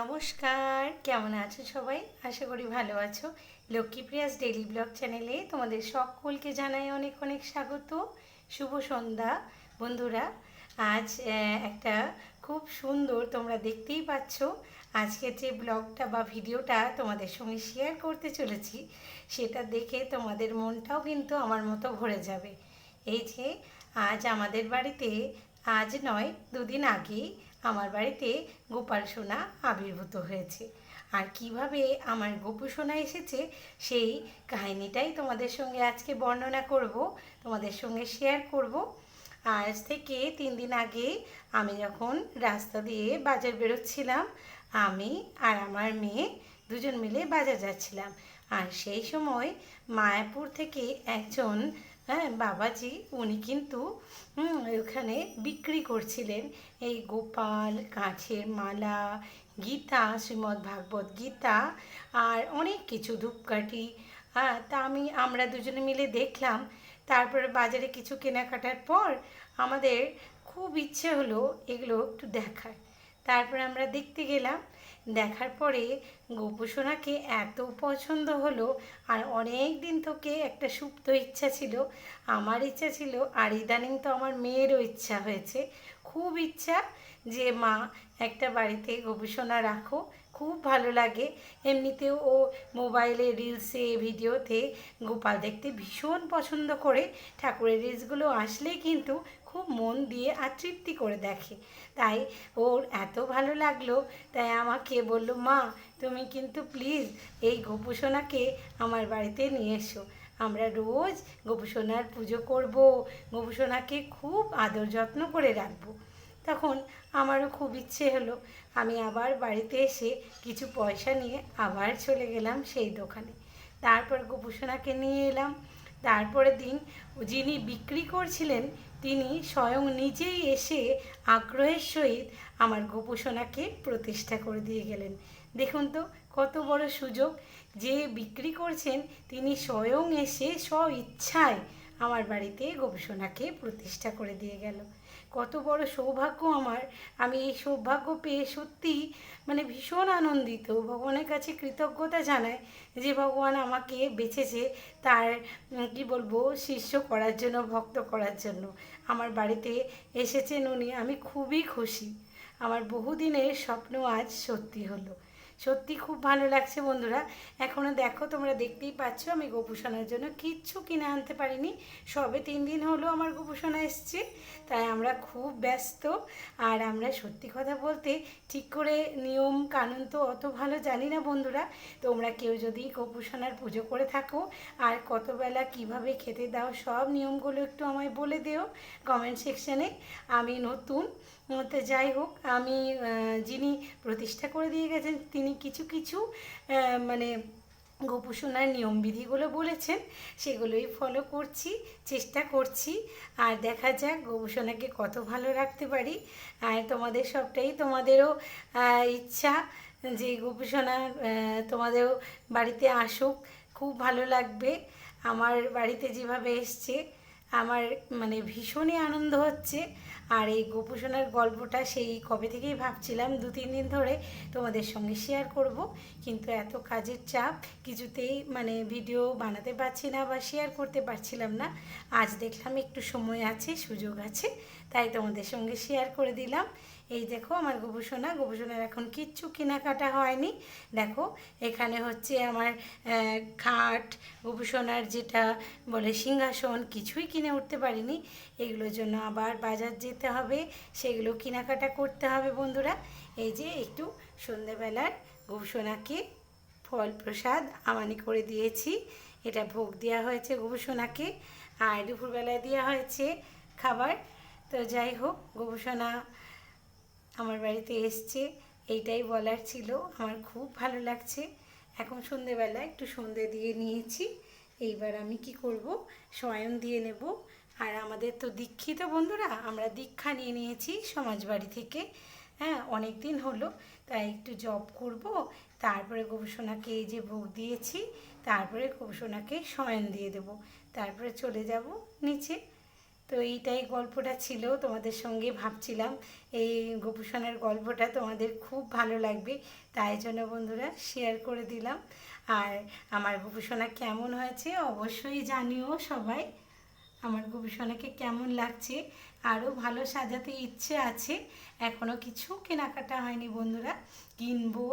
নমস্কার, কেমন আছো সবাই? আশা করি ভালো আছো। লক্ষ্মীপ্রিয়াস ডেইলি ব্লগ চ্যানেলে তোমাদের সকলকে জানাই অনেক অনেক স্বাগত। শুভ সন্ধ্যা, বন্ধুরা। আজ একটা খুব সুন্দর তোমরা দেখতেই পাচ্ছ। আজকে যে ব্লগটা বা ভিডিওটা তোমাদের সঙ্গে শেয়ার করতে চলেছি, সেটা দেখে তোমাদের মনটাও কিন্তু আমার মতো ভরে যাবে। এই যে, আজ আমাদের বাড়িতে, আজ নয়, দুদিন আগেই আমার বাড়িতে গোপাল সোনা আবির্ভূত হয়েছে। আর কীভাবে আমার গোপু সোনা এসেছে, সেই কাহিনিটাই তোমাদের সঙ্গে আজকে বর্ণনা করব, তোমাদের সঙ্গে শেয়ার করব। আজ থেকে তিন দিন আগে আমি যখন রাস্তা দিয়ে বাজার বেরোচ্ছিলাম, আমি আর আমার মেয়ে দুজন মিলে বাজার যাচ্ছিলাম। আর সেই সময় মায়াপুর থেকে একজন হ্যাঁ বাবাজি, উনি কিন্তু ওখানে বিক্রি করছিলেন। এই গোপাল কাঁচের মালা, গীতা, শ্রীমদ্ ভাগবত গীতা আর অনেক কিছু ধূপকাঠি। হ্যাঁ তা আমি, আমরা দুজনে মিলে দেখলাম। তারপরে বাজারে কিছু কেনাকাটার পর আমাদের খুব ইচ্ছে হলো এগুলো একটু দেখার। তারপরে আমরা দেখতে গেলাম, দেখার পরে গোপুসোনাকে এত পছন্দ হলো আর অনেক দিন থেকে একটা সুপ্ত ইচ্ছা ছিল। আমার ইচ্ছা ছিল আর ইদানিং তো আমার মেয়েরও ইচ্ছা হয়েছে। খুব ইচ্ছা যে, মা, একটা বাড়িতে গোপুসোনা রাখো। খুব ভালো লাগে। এমনিতেও ও মোবাইলে রিলসে, ভিডিওতে গোপাল দেখতে ভীষণ পছন্দ করে। ঠাকুরের রিলসগুলো আসলেই কিন্তু খুব মন দিয়ে আর তৃপ্তি করে দেখে। তাই ওর এত ভালো লাগল, তাই আমাকে বলল, মা, তুমি কিন্তু প্লিজ এই গোপুসোনাকে আমার বাড়িতে নিয়ে এসো। আমরা রোজ গোপুসোনার পুজো করব। গোপুসোনাকে খুব আদর যত্ন করে রাখব। তখন আমারও খুব ইচ্ছে হলো আমি আবার বাড়িতে এসে কিছু পয়সা নিয়ে আবার চলে গেলাম সেই দোকানে। তারপর গোপুসোনাকে নিয়ে এলাম। তারপরের দিন যিনি বিক্রি করছিলেন, তিনি স্বয়ং নিজেই এসে আগ্রহের সহিত আমার গোপুসোনাকে প্রতিষ্ঠা করে দিয়ে গেলেন। দেখুন তো, কত বড় সুযোগ। যে বিক্রি করছেন, তিনি স্বয়ং এসে স্ব ইচ্ছায় আমার বাড়িতে গবেষণাকে প্রতিষ্ঠা করে দিয়ে গেল। কত বড় সৌভাগ্য আমার। আমি এই সৌভাগ্য পেয়ে সত্যি মানে ভীষণ আনন্দিত। ভগবানের কাছে কৃতজ্ঞতা জানাই যে ভগবান আমাকে বেছেছে তার কি বলব, শিষ্য করার জন্য, ভক্ত করার জন্য। আমার বাড়িতে এসেছেন উনি। আমি খুবই খুশি। আমার বহুদিনের স্বপ্ন আজ সত্যি হলো। সত্যি খুব ভালো লাগছে বন্ধুরা। এখনও দেখো, তোমরা দেখতেই পাচ্ছ আমি গোপুসোনার জন্য কিচ্ছু কিনে আনতে পারিনি। সবে তিন দিন হলো আমার গোপুসোনা এসছে, তাই আমরা খুব ব্যস্ত। আর আমরা সত্যি কথা বলতে ঠিক করে নিয়ম কানুন তো অত ভালো জানি না বন্ধুরা। তোমরা কেউ যদি গোপুসোনার পুজো করে থাকো, আর কত বেলা কীভাবে খেতে দাও সব নিয়মগুলো একটু আমায় বলে দিও কমেন্ট সেকশানে। আমি নতুন তো যাই হোক, আমি যিনি প্রতিষ্ঠা করে দিয়ে গেছেন, তিনি কিছু কিছু মানে গোপুসোনার নিয়মবিধিগুলো বলেছেন, সেগুলোই ফলো করছি, চেষ্টা করছি, আর দেখা যাক গোপুসোনাকে কত ভালো রাখতে পারি। আর তোমাদের সবটাই তোমাদেরও ইচ্ছা যে গোপুসোনা তোমাদেরও বাড়িতে আসুক, খুব ভালো লাগবে। আমার বাড়িতে যেভাবে এসছে আমার মানে ভীষণই আনন্দ হচ্ছে। আর এই গোপুসোনার গল্পটা সেই কবে থেকেই ভাবছিলাম, দু, তিন দিন ধরে তোমাদের সঙ্গে শেয়ার করব। কিন্তু এত কাজের চাপ, কিছুতেই মানে ভিডিও বানাতে পারছি না বা শেয়ার করতে পারছিলাম না। আজ দেখলাম একটু সময় আছে, সুযোগ আছে, তাই তোমাদের সঙ্গে শেয়ার করে দিলাম। এই দেখো আমার গোপুসোনা, গোপুসোনার এখন কিচ্ছু কেনাকাটা হয়নি। দেখো, এখানে হচ্ছে আমার খাট, গোপুসোনার যেটা বলে সিংহাসন, কিছুই কিনে উঠতে পারিনি। এগুলোর জন্য আবার বাজার যেতে হবে, সেগুলো কেনাকাটা করতে হবে বন্ধুরা। এই যে একটু সন্ধেবেলার গোপুসোনাকে ফল প্রসাদ আমানি করে দিয়েছি। এটা ভোগ দেওয়া হয়েছে গোপুসোনাকে, আর দুপুরবেলায় দেওয়া হয়েছে খাবার। তো যাই হোক, গোপুসোনা আমার বাড়িতে এসছে, এইটাই বলার ছিল। আমার খুব ভালো লাগছে। এখন সন্ধেবেলা একটু সন্ধে দিয়ে নিয়েছি। এইবার আমি কি করব? স্বয়ং দিয়ে নেব। আর আমাদের তো দীক্ষিত বন্ধুরা, আমরা দীক্ষা নিয়ে নিয়েছি সমাজবাড়ি থেকে। হ্যাঁ অনেক দিন হলো, তাই একটু জব করব। তারপরে গবেষণাকে এই যে ভোগ দিয়েছি, তারপরে গবেষণাকে শয়ন দিয়ে দেব। তারপরে চলে যাব নিচে। তো এইটাই গল্পটা ছিল, তোমাদের সঙ্গে ভাবছিলাম এই গোপুসোনার গল্পটা তোমাদের খুব ভালো লাগবে, তাই জন্য বন্ধুরা শেয়ার করে দিলাম। আর আমার গোপুসোনা কেমন হয়েছে অবশ্যই জানিও সবাই, আমার গবেষণাকে কেমন লাগছে, আরও ভালো সাজাতে ইচ্ছে আছে, এখনও কিছু কেনাকাটা হয়নি বন্ধুরা, কিনবো,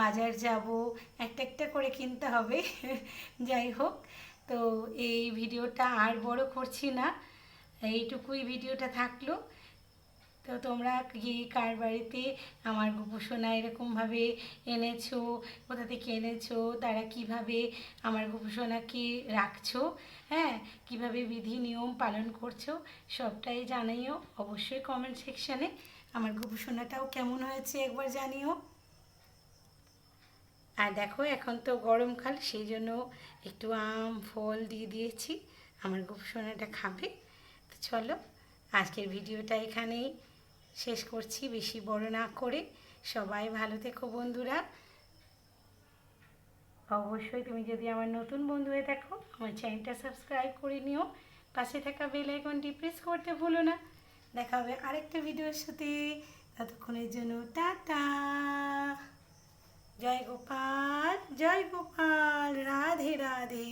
বাজার যাব, একটা একটা করে কিনতে হবে, যাই হোক, তো এই ভিডিওটা আর বড় করছি না। এইটুকুই ভিডিওটা থাকল। তো তোমরা কি কার বাড়িতে আমার গোপোষণা এরকমভাবে এনেছো, কোথা থেকে এনেছো, তারা কীভাবে আমার গোপোষণাকে রাখছো হ্যাঁ কীভাবে বিধি নিয়ম পালন করছ, সবটাই জানাইও অবশ্যই কমেন্ট সেকশানে আমার গোপোষণাটাও কেমন হয়েছে একবার জানিও। আর দেখো, এখন তো গরমকাল সেই জন্য একটু আম, ফল দিয়ে দিয়েছি। আমার গোপোষণাটা খাবে। চলো, আজকের ভিডিওটা এখানেই শেষ করছি, বেশি বড় না করে। সবাই ভালো থেকো বন্ধুরা। অবশ্যই তুমি যদি আমার নতুন বন্ধু হয়ে থাকো, আমার চ্যানেলটা সাবস্ক্রাইব করে নিও। পাশে থাকা বেল আইকনটি প্রেস করতে ভুলো না। দেখা হবে আরেকটা ভিডিওর সাথে। ততক্ষণের জন্য টাটা। জয় গোপাল জয় গোপাল, রাধে রাধে।